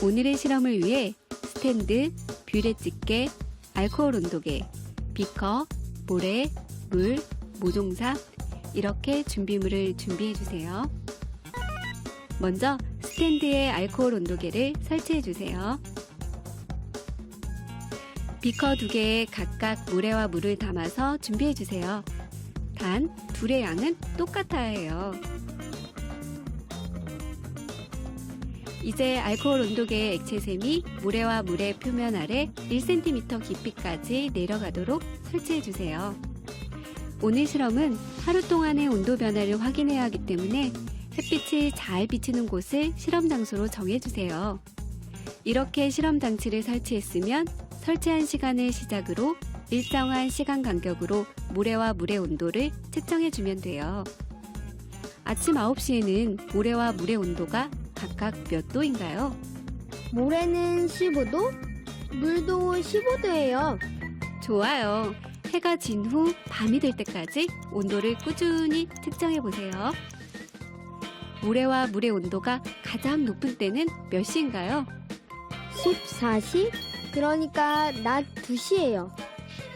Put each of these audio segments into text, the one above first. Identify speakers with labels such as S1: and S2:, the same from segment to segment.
S1: 오늘의 실험을 위해 스탠드, 뷰레 집게, 알코올 온도계, 비커, 모래, 물, 모종삽 이렇게 준비물을 준비해 주세요. 먼저 스탠드에 알코올 온도계를 설치해 주세요. 비커 두 개에 각각 모래와 물을 담아서 준비해 주세요. 단 둘의 양은 똑같아야 해요. 이제 알코올 온도계의 액체샘이 모래와 물의 표면 아래 1cm 깊이까지 내려가도록 설치해 주세요. 오늘 실험은 하루 동안의 온도 변화를 확인해야 하기 때문에 햇빛이 잘 비치는 곳을 실험 장소로 정해 주세요. 이렇게 실험 장치를 설치했으면 설치한 시간을 시작으로 일정한 시간 간격으로 모래와 물의 온도를 측정해 주면 돼요. 아침 9시에는 모래와 물의 온도가 각각 몇 도인가요?
S2: 모래는 15도, 물도 15도예요.
S1: 좋아요. 해가 진 후 밤이 될 때까지 온도를 꾸준히 측정해 보세요. 모래와 물의 온도가 가장 높은 때는 몇 시인가요?
S2: 14시? 그러니까 낮 2시예요.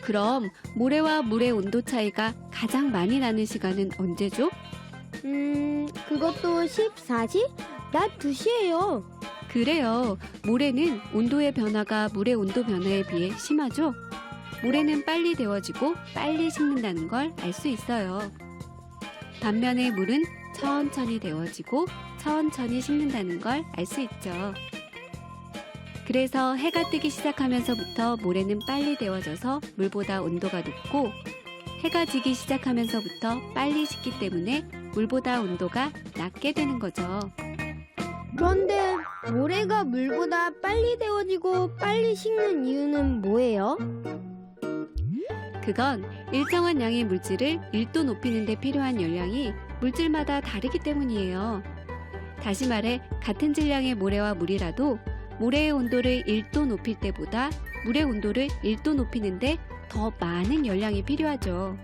S1: 그럼 모래와 물의 온도 차이가 가장 많이 나는 시간은 언제죠?
S2: 음, 그것도 14시? 낮 2시예요.
S1: 그래요. 모래는 온도의 변화가 물의 온도 변화에 비해 심하죠? 모래는 빨리 데워지고 빨리 식는다는 걸 알 수 있어요. 반면에 물은 천천히 데워지고 천천히 식는다는 걸 알 수 있죠. 그래서 해가 뜨기 시작하면서부터 모래는 빨리 데워져서 물보다 온도가 높고 해가 지기 시작하면서부터 빨리 식기 때문에 물보다 온도가 낮게 되는 거죠.
S2: 그런데 모래가 물보다 빨리 데워지고 빨리 식는 이유는 뭐예요?
S1: 그건 일정한 양의 물질을 1도 높이는 데 필요한 열량이 물질마다 다르기 때문이에요. 다시 말해 같은 질량의 모래와 물이라도 모래의 온도를 1도 높일 때보다 물의 온도를 1도 높이는데 더 많은 열량이 필요하죠.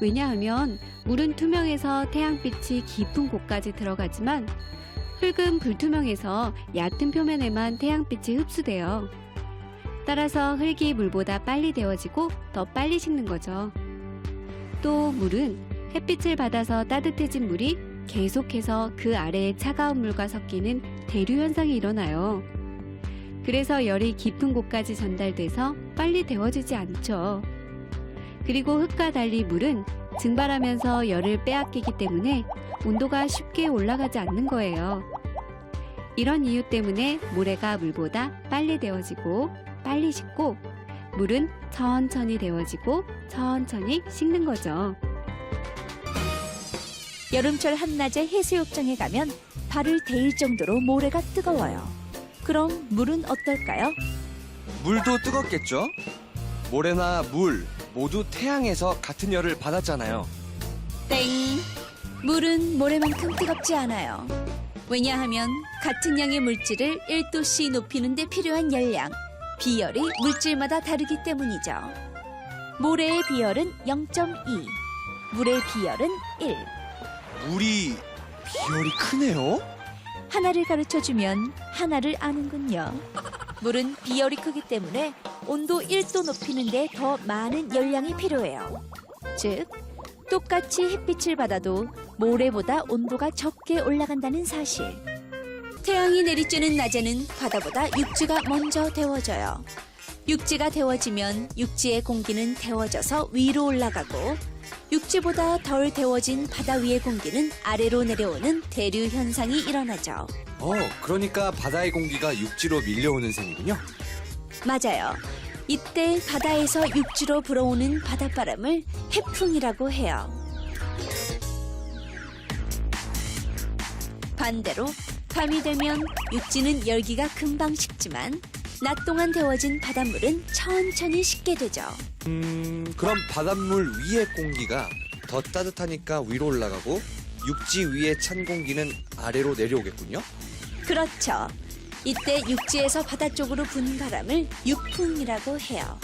S1: 왜냐하면 물은 투명해서 태양빛이 깊은 곳까지 들어가지만 흙은 불투명해서 얕은 표면에만 태양빛이 흡수돼요. 따라서 흙이 물보다 빨리 데워지고 더 빨리 식는 거죠. 또 물은 햇빛을 받아서 따뜻해진 물이 계속해서 그 아래의 차가운 물과 섞이는 대류 현상이 일어나요. 그래서 열이 깊은 곳까지 전달돼서 빨리 데워지지 않죠. 그리고 흙과 달리 물은 증발하면서 열을 빼앗기기 때문에 온도가 쉽게 올라가지 않는 거예요. 이런 이유 때문에 모래가 물보다 빨리 데워지고 빨리 식고 물은 천천히 데워지고 천천히 식는 거죠.
S3: 여름철 한낮에 해수욕장에 가면 발을 데일 정도로 모래가 뜨거워요. 그럼 물은 어떨까요?
S4: 물도 뜨겁겠죠? 모래나 물 모두 태양에서 같은 열을 받았잖아요.
S3: 땡! 물은 모래만큼 뜨겁지 않아요. 왜냐하면 같은 양의 물질을 1도씨 높이는 데 필요한 열량, 비열이 물질마다 다르기 때문이죠. 모래의 비열은 0.2, 물의 비열은 1.
S4: 물이 비열이 크네요.
S3: 하나를 가르쳐 주면 하나를 아는군요. 물은 비열이 크기 때문에 온도 1도 높이는데 더 많은 열량이 필요해요. 즉, 똑같이 햇빛을 받아도 모래보다 온도가 적게 올라간다는 사실. 태양이 내리쬐는 낮에는 바다보다 육지가 먼저 데워져요. 육지가 데워지면 육지의 공기는 데워져서 위로 올라가고 육지보다 덜 데워진 바다 위의 공기는 아래로 내려오는 대류 현상이 일어나죠.
S4: 어, 그러니까 바다의 공기가 육지로 밀려오는 셈이군요.
S3: 맞아요. 이때 바다에서 육지로 불어오는 바닷바람을 해풍이라고 해요. 반대로 밤이 되면 육지는 열기가 금방 식지만 낮 동안 데워진 바닷물은 천천히 식게 되죠.
S4: 음, 그럼 바닷물 위의 공기가 더 따뜻하니까 위로 올라가고 육지 위의 찬 공기는 아래로 내려오겠군요.
S3: 그렇죠. 이때 육지에서 바다 쪽으로 부는 바람을 육풍이라고 해요.